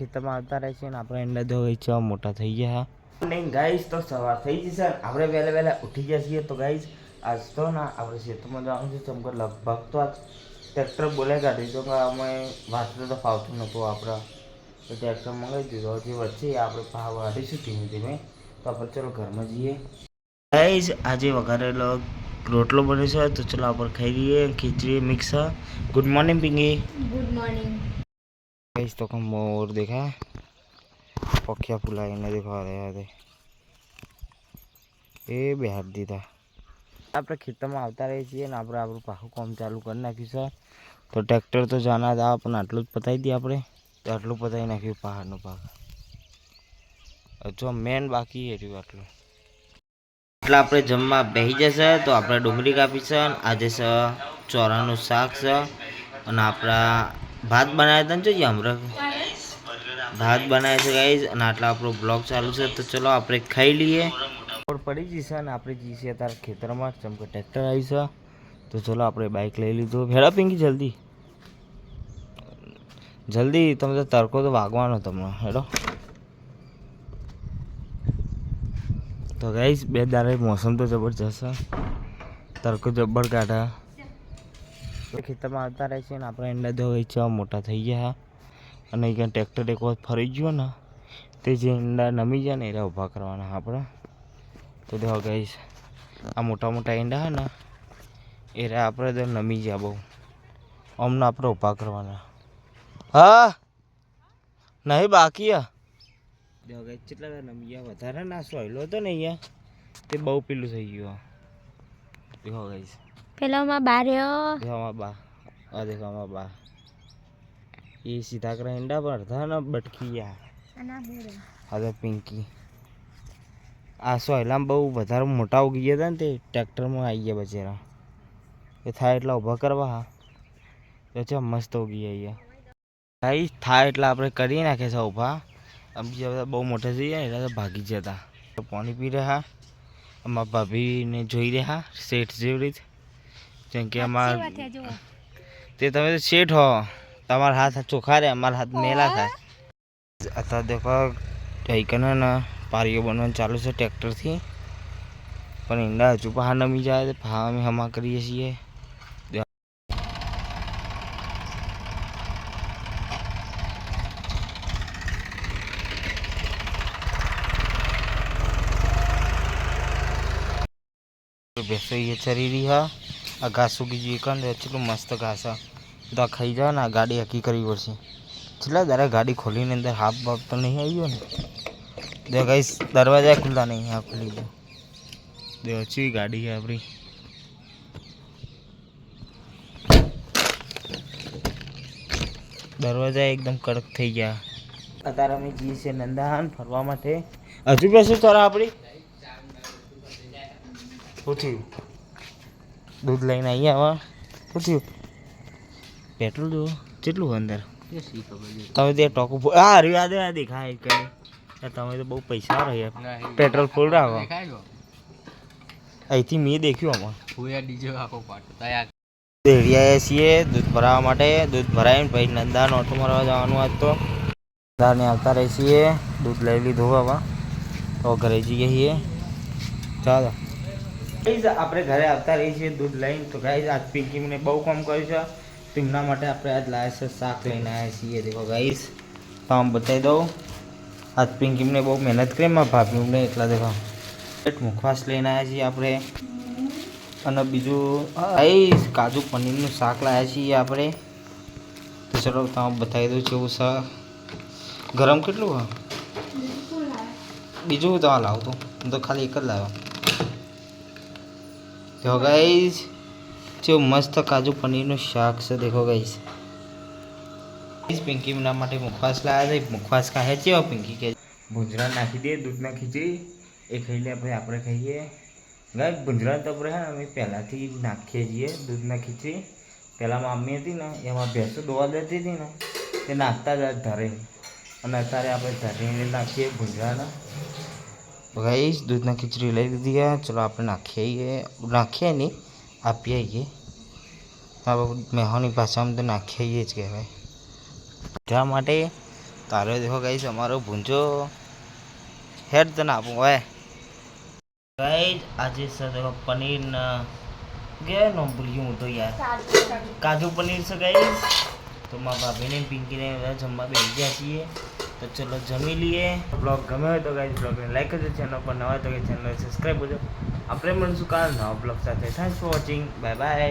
ખેતરમાં આવતા રહે છે ને આપણે એને તો છે મોટા થઈ ગયા નહીં ગાઈસ તો સવાર થઈ જશે આપણે વહેલા વહેલા ઉઠી ગયા છીએ. તો ગાઈસ આજ તો ના, આપણે ખેતરમાં જવાનું છે. ચમકો લગભગ તો આજ ટ્રેક્ટર બોલાવી કાઢી તો અમે વાંચતો તો ફાવતું નહોતું આપણા. તો ટ્રેક્ટર મંગાવી દીધો. હજી વચ્ચે આપણે ભાવ વાઢીશું ધીમે ધીમે. તો આપણે ચલો ઘરમાં જઈએ. ગાઈસ આજે વઘારેલો રોટલો બને છે. તો ચલો આપણે ખાઈ લઈએ, ખીચડી mix good morning Pingi good morning guys तो हम मोर देखा पखिया फुलाए ने दिखा रहा थे એ બિહાર દીધા આપણે ખેતરમાં આવતા રહીએ છીએ ને આપણે આપણું પાકું કામ ચાલુ કરી નાખ્યું છે તો ટ્રેક્ટર તો જાના હતા પણ આટલું જ પતાવી દઈએ આપણે તો આટલું પતાવી નાખ્યું પહાડનું પાક જો મેન બાકી એ રહ્યું આટલું એટલે આપણે જમવા બેસી જશે તો આપણે ડુંગળી કાપી છે આજે છે ચોરાનું શાક છે અને આપણા ભાત બનાવ્યા હતા ને જોઈએ હમણાં ભાત બનાવ્યા છે ગાઈઝ અને આટલા આપણો બ્લોગ ચાલુ છે, તો ચલો આપણે ખાઈ લઈએ. પડી જશે અને આપણે જઈશું અત્યારે ખેતરમાં ચમકે ટ્રેક્ટર આવી તો ચલો આપણે બાઇક લઈ લીધું. ભેળા પીંગી જલ્દી. જલ્દી, તમે તો તડકો તો વાગવાનો તમને. હેડો. તો ગાઈઝ બે દાડે મોસમ તો જબરજસ્ત તડકો જબ્બર કાઢા ખેતરમાં આવતા રહે છે ને આપણે એના દવા છે મોટા થઈ ગયા અને અહીંયા ટ્રેક્ટર એક વખત ફરી ગયો ને તે જે ઈંડા નમી જાય ને એરા ઊભા કરવાના આપણે. તો દેવા ગઈશ આ મોટા મોટા ઈંડા હે ને, એ આપણે તો નમી જાય બહુ. અમને આપણે ઊભા કરવાના. હા, નહીં બાકી હા. દેખો ગઈશ કેટલા નમી ગયા? વધારે ના સોયલો હતો ને અહીંયા. તે બહુ પેલું થઈ ગયું દેખો ગઈશ પેલામાં બા રહ્યો. પેલામાં બા આ દેખો અમારા બા એ સીધા કરે ઈંડા પર અડધા ને બટકી ગયા. હા તો પિંકી. આ સોયલામ બહુ વધારે મોટા ઉગી ગયા હતા ને તે ટ્રેક્ટરમાં આવી ગયા બચેરા એ થાય એટલા ઊભા કરવા હા. તો છે મસ્ત ઉગી ગયા થાય થાય એટલા આપણે કરી નાખે છે ઊભા. આમ બીજા બધા બહુ મોટા થઈ ગયા એટલે તો ભાગી જતા. તો પાણી પી રહ્યા. અમારા ભાભીને જોઈ રહ્યા શેઠ જેવી રીતે. જેમ કે અમારા તે તમે તો શેઠ હો. તમારા હાથ ચોખ્ખા રે અમારા હાથ મેલા થાય. અત્યારે દેખો ગઈકાના ના પારીઓ બનવાનું ચાલુ છે ટ્રેક્ટરથી. પણ ઈંડા હજુ પહા નમી જાય તો પહા અમે હમા કરીએ છીએ. ભેંસો એ ચરી રહી હા. આ ઘાસ ઉગી ગયું કાન એટલું મસ્ત ઘાસ આ. તો આ ખાઈ જાય ને, આ ગાડી હકી કરવી પડશે. છેલ્લા દારે ગાડી ખોલીને અંદર હાફ બાફ તો નહીં આવ્યો ને? દે ગઈ દરવાજા ખુલ્લા નહીં, હા ખુલી ગયો દે ઓછી ગાડી છે આપણી. દરવાજા એકદમ કડક થઈ ગયા. અત્યારે અમે જઈએ છીએ નંદાહાન ફરવા માટે. હજુ બેસું તારા આપણી? શું થયું દૂધ લઈને આવી આવા શું થયું પેટ્રોલ જો કેટલું અંદર? તમે તે ટોક ઉપર હા અરે આ દેખાય કઈ તમે તો બહુ પૈસા રહ્યા. પેટ્રોલ ફૂલ રાખો અહીંથી મેં દેખ્યું આમાં. દેડી છીએ દૂધ ભરાવા માટે દૂધ ભરાવીને પછી નંદાનો ઓટો મારવા જવાનું આજ તો. નંદાને આવતા રહી છીએ દૂધ લઈ લીધું હવે. તો ઘરે જઈએ છીએ. ચાલો. ગાઈઝ આપણે ઘરે આવતા રહીએ છીએ દૂધ લઈને. તો ગાઈઝ આજ પિંકી મને બહુ કામ કર્યું છે. તેમના માટે આપણે આજ લાવ્યા છે શાક લઈને આવ્યા છીએ. દેખો ગાઈઝ તો આમ બતાવી દઉં. આજ પિંકી મને બહુ મહેનત કરી મારા ભાભી એટલા દેખો. એક મુખવાસ લઈને આવ્યા છીએ આપણે. અને બીજું ગાઈઝ કાજુ પનીરનું શાક લાવ્યા છીએ આપણે. તો ચલો તમે બતાવી દઉં છું. એવું શાક ગરમ કેટલું હા બીજું તમે લાવતું હું તો ખાલી એક જ લાવ્યો. જો ગાઈસ જો મસ્ત કાજુ પનીરનું શાક છે, દેખો ગાઈઝ પિંકી ના માટે મુખવાસ લાવ્યા છે. મુખવાસ કાહે છે પિંકી કે ભૂંજરા નાખી દે દૂધના ખીચડી એ ખાઈ લે ભાઈ આપણે ખાઈએ. ગાય ભૂંજરા તો આપણે હે અમે પહેલાંથી નાખીએ છીએ દૂધના ખીચડી પહેલાં મમ્મી હતી ને, એમાં ભેંસો દોવા દેતી હતી ને, તે નાખતા જ ધરે અને અત્યારે આપણે ધરીને નાખીએ ભૂંજરાના. ગાઈસ દૂધના ખીચડી લઈ લીધી ચલો આપણે નાખીએ નાખીએ નહીં આપીએ આવીએ હવે મેહોની ભાષામાં તો નાખીએ જ કહેવાય ત્યાં માટે તારે દેખો ગાઈશ અમારો ભૂંજો હેડ તને આપું હવે ગાઈસ આજે દેખો પનીર ના ગયા નો ભૂલ્યું હું તો યાર કાજુ પનીર છે ગાઈસ તો મારા ભાભીને ને પિંકીને બધા જમવા બેસી ગયા છીએ તો ચલો જમી લઈએ. બ્લોગ ગમે હોય તો ગાઈસ બ્લોગને લાઈક કરજો ચેનલ પર નવા તો ચેનલ સબસ્ક્રાઈબ કરજો. આપણે મળીશું કાલ નવા બ્લોગ સાથે. Thanks for watching bye bye